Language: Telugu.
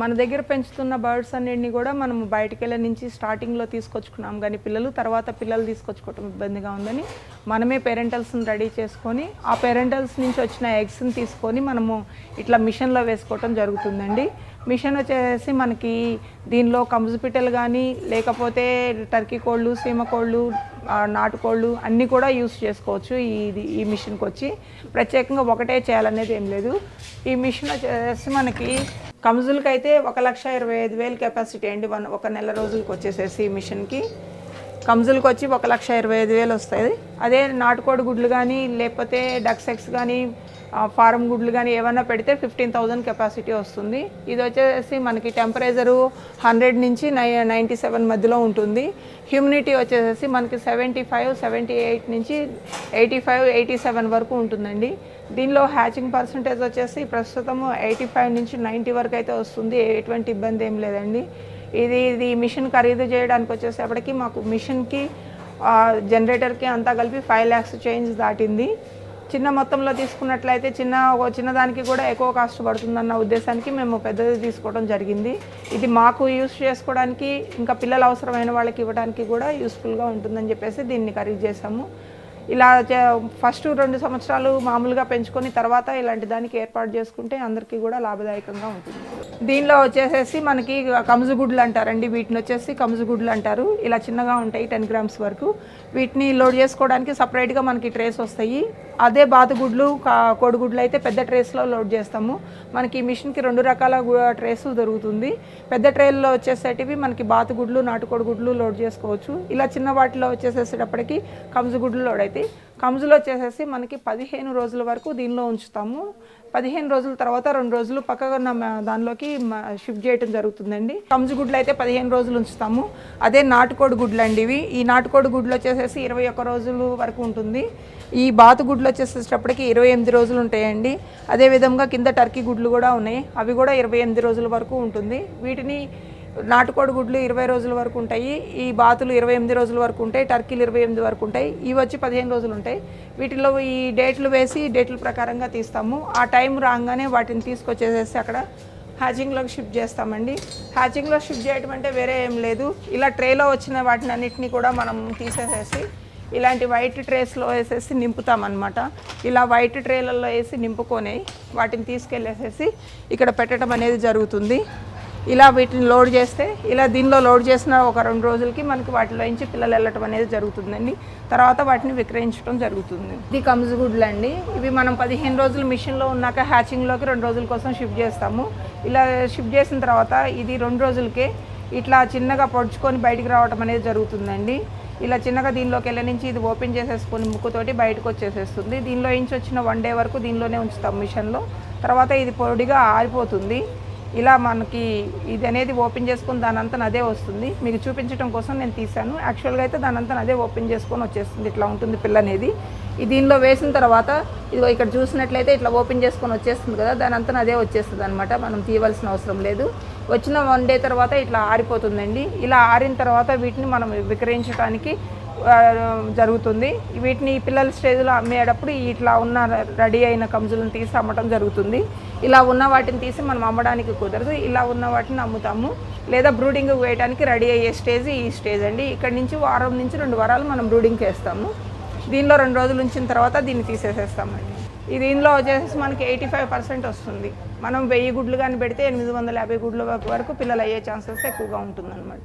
మన దగ్గర పెంచుతున్న బర్డ్స్ అన్నింటినీ కూడా మనం బయటికి వెళ్ళి నుంచి స్టార్టింగ్లో తీసుకొచ్చుకున్నాం. కానీ పిల్లలు తర్వాత పిల్లలు తీసుకొచ్చుకోవటం ఇబ్బందిగా ఉందని మనమే పేరెంటల్స్ని రెడీ చేసుకొని ఆ పేరెంటల్స్ నుంచి వచ్చిన ఎగ్స్ని తీసుకొని మనము ఇట్లా మిషన్లో వేసుకోవటం జరుగుతుందండి. మిషన్ వచ్చేసి మనకి దీనిలో కంజుపిట్టలు కానీ లేకపోతే టర్కీ కోళ్ళు సీమ కోళ్ళు నాటుకోళ్ళు అన్నీ కూడా యూస్ చేసుకోవచ్చు ఈ ఇది- ఈ మిషన్కి వచ్చి. ప్రత్యేకంగా ఒకటే చేయాలనేది ఏం లేదు. ఈ మిషన్ వచ్చేసి మనకి కంజులకి అయితే ఒక లక్ష ఇరవై ఐదు వేలు కెపాసిటీ అండి. వన్ ఒక నెల రోజులకి వచ్చేసేసి ఈ మిషన్కి. కంజులకి వచ్చి ఒక లక్ష ఇరవై ఐదు వేలు వస్తుంది అదే నాటుకోడి గుడ్లు కానీ లేకపోతే డక్స్ కానీ ఫారం గుడ్లు కానీ ఏమైనా పెడితే ఫిఫ్టీన్ థౌజండ్ కెపాసిటీ వస్తుంది. ఇది వచ్చేసి మనకి టెంపరేచరు హండ్రెడ్ నుంచి నై నైంటీ సెవెన్ మధ్యలో ఉంటుంది. హ్యూమిడిటీ వచ్చేసి మనకి సెవెంటీ ఫైవ్ సెవెంటీ ఎయిట్ నుంచి ఎయిటీ ఫైవ్ ఎయిటీ సెవెన్ వరకు ఉంటుందండి. దీనిలో హ్యాచింగ్ పర్సంటేజ్ వచ్చేసి ప్రస్తుతం ఎయిటీ ఫైవ్ నుంచి నైంటీ వరకు అయితే వస్తుంది. ఎటువంటి ఇబ్బంది ఏం లేదండి. ఇది ఇది మిషన్ ఖరీదు చేయడానికి వచ్చేసేపటికి మాకు మిషన్కి జనరేటర్కి అంతా కలిపి ఫైవ్ ల్యాక్స్ చేంజ్ దాటింది. చిన్న మొత్తంలో తీసుకున్నట్లయితే చిన్న ఒక చిన్నదానికి కూడా ఎక్కువ కాస్ట్ పడుతుందన్న ఉద్దేశానికి మేము పెద్దది తీసుకోవడం జరిగింది. ఇది మాకు యూస్ చేసుకోవడానికి ఇంకా పిల్లలు అవసరమైన వాళ్ళకి ఇవ్వడానికి కూడా యూస్ఫుల్గా ఉంటుందని చెప్పేసి దీన్ని ఖరీదు చేసాము ఇలా ఫస్ట్ రెండు సంవత్సరాలు మామూలుగా పెంచుకొని తర్వాత ఇలాంటి దానికి ఏర్పాటు చేసుకుంటే అందరికీ కూడా లాభదాయకంగా ఉంటుంది. దీనిలో వచ్చేసేసి మనకి కమ్జుగుడ్లు అంటారండి. వీటిని వచ్చేసి కమ్జుగుడ్లు అంటారు. ఇలా చిన్నగా ఉంటాయి టెన్ గ్రామ్స్ వరకు. వీటిని లోడ్ చేసుకోవడానికి సపరేట్గా మనకి ట్రేస్ వస్తాయి. అదే బాతుగుడ్లు కా- కోడిగుడ్లు అయితే పెద్ద ట్రేస్లో లోడ్ చేస్తాము. మనకి మిషన్కి రెండు రకాల ట్రేస్ దొరుకుతుంది. పెద్ద ట్రేల్లో వచ్చేసేటివి మనకి బాతుగుడ్లు నాటుకోడిగుడ్లు లోడ్ చేసుకోవచ్చు. ఇలా చిన్న వాటిలో వచ్చేసేసేటప్పటికి కంజు గుడ్లు లోడ్ అవుతాయి. కంజులు వచ్చేసేసి మనకి పదిహేను రోజుల వరకు దీనిలో ఉంచుతాము. పదిహేను రోజుల తర్వాత రెండు రోజులు పక్కగా ఉన్న దానిలోకి షిఫ్ట్ చేయడం జరుగుతుందండి. కంజు గుడ్లు అయితే పదిహేను రోజులు ఉంచుతాము. అదే నాటుకోడి గుడ్లు అండి ఇవి. ఈ నాటుకోడి గుడ్లు వచ్చేసేసి ఇరవై ఒక్క రోజులు వరకు ఉంటుంది. ఈ బాతు గుడ్లు వచ్చేసేటప్పటికి ఇరవై ఎనిమిది రోజులు ఉంటాయండి. అదే విధంగా కింద టర్కీ గుడ్లు కూడా ఉన్నాయి. అవి కూడా ఇరవై ఎనిమిది రోజుల వరకు ఉంటుంది. వీటిని నాటుకోడి గుడ్లు ఇరవై రోజుల వరకు ఉంటాయి ఈ బాతులు ఇరవై ఎనిమిది రోజుల వరకు ఉంటాయి టర్కీలు ఇరవై ఎనిమిది వరకు ఉంటాయి ఇవి వచ్చి పదిహేను రోజులు ఉంటాయి. వీటిలో ఈ డేట్లు వేసి డేట్ల ప్రకారంగా తీస్తాము. ఆ టైం రాగానే వాటిని తీసుకొచ్చేసేసి అక్కడ హ్యాచింగ్లోకి షిఫ్ట్ చేస్తామండి. హ్యాచింగ్లో షిఫ్ట్ చేయడం అంటే వేరే ఏం లేదు. ఇలా ట్రేలో వచ్చిన వాటిని అన్నిటిని కూడా మనం తీసేసేసి ఇలాంటి వైట్ ట్రేస్లో వేసేసి నింపుతామన్నమాట. ఇలా వైట్ ట్రేలలో వేసి నింపుకొని వాటిని తీసుకెళ్ళేసేసి ఇక్కడ పెట్టడం అనేది జరుగుతుంది. ఇలా వీటిని లోడ్ చేస్తే ఇలా దీనిలో లోడ్ చేసిన ఒక రెండు రోజులకి మనకి వాటిలో నుంచి పిల్లలు వెళ్ళటం అనేది జరుగుతుందండి. తర్వాత వాటిని విక్రయించడం జరుగుతుంది. ఇది కమ్జుగుడ్లు అండి. ఇవి మనం పదిహేను రోజులు మిషన్లో ఉన్నాక హ్యాచింగ్లోకి రెండు రోజుల కోసం షిఫ్ట్ చేస్తాము. ఇలా షిఫ్ట్ చేసిన తర్వాత ఇది రెండు రోజులకే ఇట్లా చిన్నగా పొడుచుకొని బయటికి రావడం అనేది జరుగుతుందండి. ఇలా చిన్నగా దీనిలోకి వెళ్ళ నుంచి ఇది ఓపెన్ చేసేసుకొని ముక్కుతోటి బయటకు వచ్చేసేస్తుంది. దీనిలో నుంచి వచ్చిన వన్ డే వరకు దీనిలోనే ఉంచుతాం మిషన్లో. తర్వాత ఇది పొడిగా ఆరిపోతుంది. ఇలా మనకి ఇది అనేది ఓపెన్ చేసుకుని దాని అదే వస్తుంది. మీకు చూపించడం కోసం నేను తీశాను. యాక్చువల్గా అయితే దాని అంతా అదే ఓపెన్ చేసుకొని వచ్చేస్తుంది. ఇట్లా ఉంటుంది పిల్ల అనేది. ఇది దీనిలో వేసిన తర్వాత ఇదిగో ఇక్కడ చూసినట్లయితే ఇట్లా ఓపెన్ చేసుకొని వచ్చేస్తుంది కదా దాని అంతా అదే వచ్చేస్తుంది అనమాట మనం తీయవలసిన అవసరం లేదు. వచ్చిన వన్ డే తర్వాత ఇట్లా ఆరిపోతుందండి. ఇలా ఆరిన తర్వాత వీటిని మనం విక్రయించడానికి జరుగుతుంది. వీటిని పిల్లల స్టేజ్లో అమ్మేటప్పుడు ఇట్లా ఉన్న రెడీ అయిన కంజులను తీసి అమ్మటం జరుగుతుంది. ఇలా ఉన్న వాటిని తీసి మనం అమ్మడానికి కుదరదు. ఇలా ఉన్న వాటిని అమ్ముతాము. లేదా బ్రూడింగ్ వేయడానికి రెడీ అయ్యే స్టేజ్ ఈ స్టేజ్ అండి. ఇక్కడ నుంచి వారం నుంచి రెండు వారాలు మనం బ్రూడింగ్ చేస్తాము. దీనిలో రెండు రోజులు ఉంచిన తర్వాత దీన్ని తీసేసేస్తామండి. ఈ దీనిలో వచ్చేసి మనకి ఎయిటీ ఫైవ్ పర్సెంట్ వస్తుంది. మనం వెయ్యి గుడ్లు కానీ పెడితే ఎనిమిది వందల యాభై గుడ్ల వరకు పిల్లలు అయ్యే ఛాన్సెస్ ఎక్కువగా ఉంటుందన్నమాట.